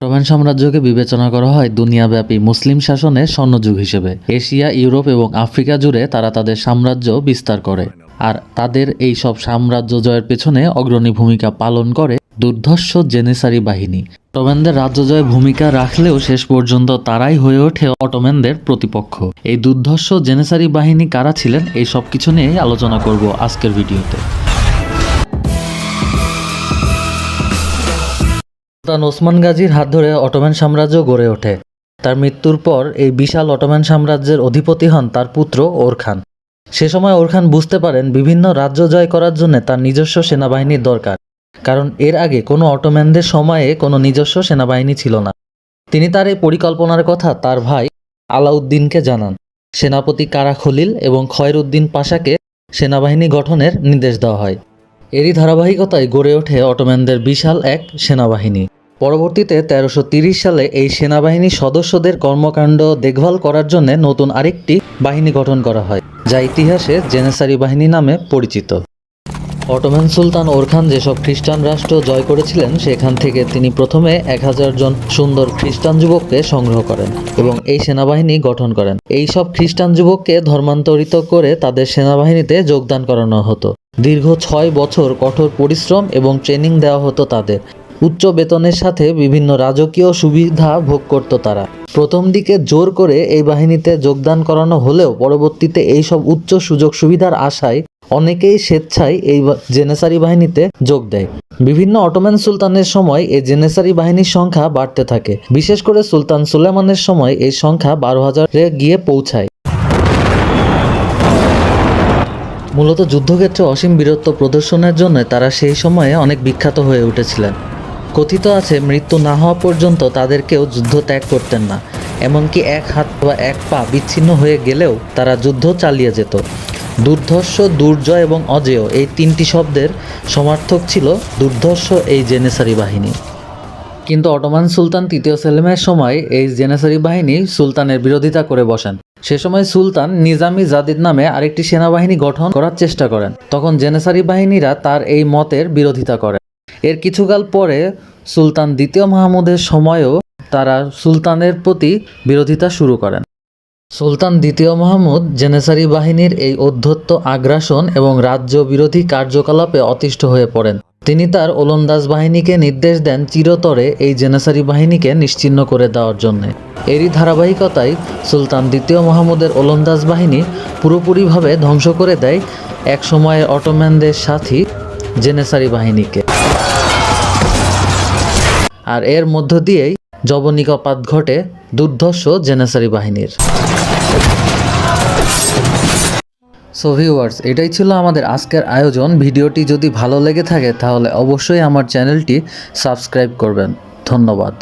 Ottoman সাম্রাজ্যকে বিবেচনা করা হয় দুনিয়াব্যাপী মুসলিম শাসনের স্বর্ণযুগ হিসেবে। এশিয়া, ইউরোপ এবং আফ্রিকা জুড়ে তারা তাদের সাম্রাজ্য বিস্তার করে আর তাদের এই সব সাম্রাজ্য জয়ের পেছনে অগ্রণী ভূমিকা পালন করে দুর্ধর্ষ জেনেসারি বাহিনী। অটোম্যানদের রাজ্য জয়ে ভূমিকা রাখলেও শেষ পর্যন্ত তারাই হয়ে ওঠে অটোম্যানদের প্রতিপক্ষ। এই দুর্ধর্ষ জেনেসারি বাহিনী কারা ছিলেন এই সব কিছু নিয়েই আলোচনা করব আজকের ভিডিওতে। সুলতান ওসমান গাজীর হাত ধরে অটোম্যান সাম্রাজ্য গড়ে ওঠে। তার মৃত্যুর পর এই বিশাল অটোম্যান সাম্রাজ্যের অধিপতি হন তার পুত্র ওর খান সে সময় ওর খান বুঝতে পারেন বিভিন্ন রাজ্য জয় করার জন্য তার নিজস্ব সেনাবাহিনীর দরকার, কারণ এর আগে কোনো অটোম্যানদের সময়ে কোনো নিজস্ব সেনাবাহিনী ছিল না। তিনি তার এই পরিকল্পনার কথা তার ভাই আলাউদ্দিনকে জানান। সেনাপতি কারা খলিল এবং খয়রুদ্দিন পাশাকে সেনাবাহিনী গঠনের নির্দেশ দেওয়া হয়। এরই ধারাবাহিকতায় গড়ে ওঠে অটোম্যানদের বিশাল এক সেনাবাহিনী। পরবর্তীতে তেরোশো সালে এই সেনাবাহিনী সদস্যদের কর্মকাণ্ড দেখভাল করার জন্য নতুন আরেকটি বাহিনী গঠন করা হয়, যা ইতিহাসে জেনেসারি বাহিনী নামে পরিচিত। অটোম্যান সুলতান ওরখান যেসব খ্রিস্টান রাষ্ট্র জয় করেছিলেন, সেখান থেকে তিনি প্রথমে এক হাজার জন সুন্দর খ্রিস্টান যুবককে সংগ্রহ করেন এবং এই সেনাবাহিনী গঠন করেন। এই সব খ্রিস্টান যুবককে ধর্মান্তরিত করে তাদের সেনাবাহিনীতে যোগদান করানো হতো। দীর্ঘ ছয় বছর কঠোর পরিশ্রম এবং ট্রেনিং দেওয়া হতো তাদের। উচ্চ বেতনের সাথে বিভিন্ন রাজকীয় সুবিধা ভোগ করত তারা। প্রথম দিকে জোর করে এই বাহিনীতে যোগদান করানো হলেও পরবর্তীতে এই সব উচ্চ সুযোগ সুবিধার আশায় অনেকেই স্বেচ্ছায় এই জেনেসারি বাহিনীতে যোগ দেয়। বিভিন্ন অটোম্যান সুলতানের সময় এই জেনেসারি বাহিনীর সংখ্যা বাড়তে থাকে। বিশেষ করে সুলতান সুলেমানের সময় এই সংখ্যা বারো হাজারে গিয়ে পৌঁছায়। মূলত যুদ্ধক্ষেত্রে অসীম বীরত্ব প্রদর্শনের জন্য তারা সেই সময়ে অনেক বিখ্যাত হয়ে উঠেছিলেন। কথিত আছে, মৃত্যু না হওয়া পর্যন্ত তাদেরকেও যুদ্ধ ত্যাগ করতেন না। এমনকি এক হাত বা এক পা বিচ্ছিন্ন হয়ে গেলেও তারা যুদ্ধ চালিয়ে যেত। দুর্ধর্ষ, দুর্জয় এবং অজেয় এই তিনটি শব্দের সমার্থক ছিল দুর্ধর্ষ এই জেনেসারি বাহিনী। কিন্তু অটোমান সুলতান তৃতীয় সেলেমের সময় এই জেনেসারি বাহিনী সুলতানের বিরোধিতা করে বসেন। সে সময় সুলতান নিজামি জাদিদ নামে আরেকটি সেনাবাহিনী গঠন করার চেষ্টা করেন। তখন জেনেসারি বাহিনীরা তার এই মতের বিরোধিতা করে। এর কিছুকাল পরে সুলতান দ্বিতীয় মাহমুদের সময়ও তারা সুলতানের প্রতি বিরোধিতা শুরু করেন। সুলতান দ্বিতীয় মাহমুদ জেনেসারি বাহিনীর এই অধ্যত্ত আগ্রাসন এবং রাজ্য বিরোধী কার্যকলাপে অতিষ্ঠ হয়ে পড়েন। তিনি তার ওলন্দাজ বাহিনীকে নির্দেশ দেন চিরতরে এই জেনেসারি বাহিনীকে নিশ্চিহ্ন করে দেওয়ার জন্য। এরই ধারাবাহিকতায় সুলতান দ্বিতীয় মাহমুদের ওলন্দাজ বাহিনী পুরোপুরিভাবে ধ্বংস করে দেয় এক সময়ে অটোম্যানদের সাথী জেনেসারি বাহিনীকে। আর এর মধ্য দিয়েই জবনিকাপাত ঘটে দুর্ধর্ষ জেনেসারি বাহিনীর। সো ভিউয়ার্স এটাই ছিল আমাদের আজকের আয়োজন। ভিডিওটি যদি ভালো লেগে থাকে, তাহলে অবশ্যই আমার চ্যানেলটি সাবস্ক্রাইব করবেন। ধন্যবাদ।